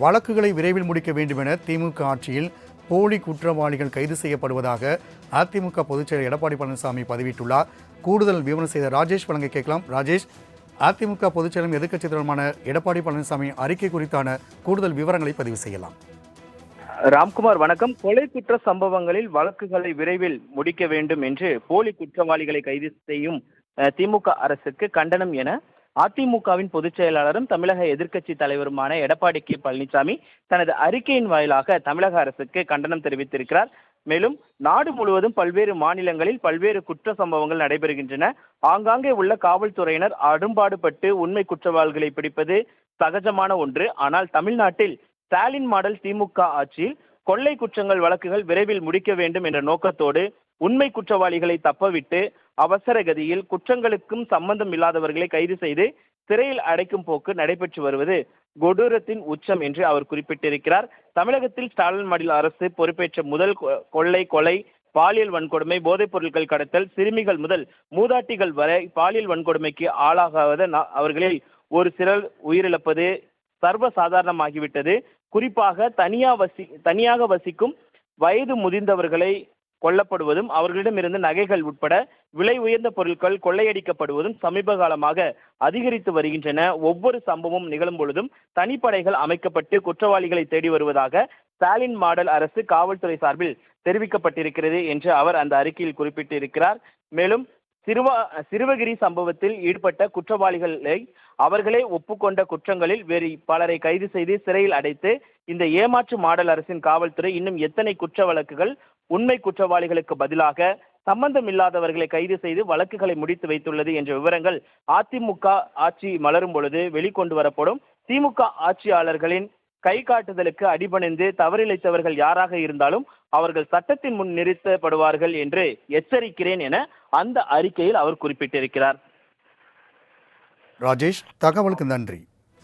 வழக்குகளை விரைவில் முடிக்க வேண்டும் என திமுக ஆட்சியில் போலி குற்றவாளிகள் கைது செய்யப்படுவதாக அதிமுக பொதுச்செயலர் எடப்பாடி பழனிசாமி பதிவிட்டுள்ளார். கூடுதல் விவரம் செய்த ராஜேஷ் வழங்க கேட்கலாம். ராஜேஷ் அதிமுக பொதுச்செயலும் எதிர்க்கட்சி தொடர்பான எடப்பாடி பழனிசாமி அறிக்கை குறித்தான கூடுதல் விவரங்களை பதிவு செய்யலாம். ராம்குமார் வணக்கம். கொலை குற்ற சம்பவங்களில் வழக்குகளை விரைவில் முடிக்க வேண்டும் என்று போலி குற்றவாளிகளை கைது செய்யும் திமுக அரசுக்கு கண்டனம் என அதிமுகவின் பொதுச் செயலாளரும் தமிழக எதிர்க்கட்சி தலைவருமான எடப்பாடி கே பழனிசாமி தனது அறிக்கையின் வாயிலாக தமிழக அரசுக்கு கண்டனம் தெரிவித்திருக்கிறார். மேலும் நாடு முழுவதும் பல்வேறு மாநிலங்களில் பல்வேறு குற்ற சம்பவங்கள் நடைபெறுகின்றன. ஆங்காங்கே உள்ள காவல்துறையினர் அரும்பாடுபட்டு உண்மை குற்றவாளிகளை பிடிப்பது சகஜமான ஒன்று. ஆனால் தமிழ்நாட்டில் ஸ்டாலின் மாடல் திமுக ஆட்சியில் கொள்ளை குற்றங்கள் வழக்குகள் விரைவில் முடிக்க வேண்டும் என்ற நோக்கத்தோடு உண்மை குற்றவாளிகளை தப்பவிட்டு அவசர கதியில் குற்றங்களுக்கும் சம்பந்தம் இல்லாதவர்களை கைது செய்து சிறையில் அடைக்கும் போக்கு நடைபெற்று வருவது கொடூரத்தின் உச்சம் என்று அவர் குறிப்பிட்டிருக்கிறார். தமிழகத்தில் ஸ்டாலின் மாநில அரசு பொறுப்பேற்ற முதல் கொ- கொள்ளை கொலை பாலியல் வன்கொடுமை போதைப் பொருட்கள் கடத்தல் சிறுமிகள் முதல் மூதாட்டிகள் வரை பாலியல் வன்கொடுமைக்கு ஆளாகாத நா- அவர்களில் ஒரு சிலர் உயிரிழப்பது சர்வசாதாரணமாகிவிட்டது. குறிப்பாக தனியா வசி தனியாக வசிக்கும் வயது முதிர்ந்தவர்களை கொல்லப்படுவதும் அவர்களிடமிருந்து நகைகள் உட்பட விலை உயர்ந்த பொருட்கள் கொள்ளையடிக்கப்படுவதும் சமீப காலமாக அதிகரித்து வருகின்றன. ஒவ்வொரு சம்பவம் நிகழும் பொழுதும் தனிப்படைகள் அமைக்கப்பட்டு குற்றவாளிகளை தேடி வருவதாக ஸ்டாலின் மாடல் அரசு காவல்துறை சார்பில் தெரிவிக்கப்பட்டிருக்கிறது என்று அவர் அந்த அறிக்கையில் குறிப்பிட்டிருக்கிறார். மேலும் சிறுவா சிறுவகிரி சம்பவத்தில் ஈடுபட்ட குற்றவாளிகளை அவர்களே ஒப்புக்கொண்ட குற்றங்களில் வேறு பலரை கைது செய்து சிறையில் அடைத்து இந்த ஏமாற்று மாடல் அரசின் காவல்துறை இன்னும் எத்தனை குற்ற வழக்குகள் உண்மை குற்றவாளிகளுக்கு பதிலாக சம்பந்தம் இல்லாதவர்களை கைது செய்து வழக்குகளை முடித்து வைத்துள்ளது என்ற விவரங்கள் அதிமுக ஆட்சி மலரும் பொழுது வெளிக்கொண்டு வரப்படும். திமுக ஆட்சியாளர்களின் கை காட்டுதலுக்கு அடிபணிந்து தவறிழைத்தவர்கள் யாராக இருந்தாலும் அவர்கள் சட்டத்தின் முன் நிறுத்தப்படுவார்கள் என்று எச்சரிக்கிறேன் என அந்த அறிக்கையில் அவர் குறிப்பிட்டிருக்கிறார். ராஜேஷ் தகவலுக்கு நன்றி.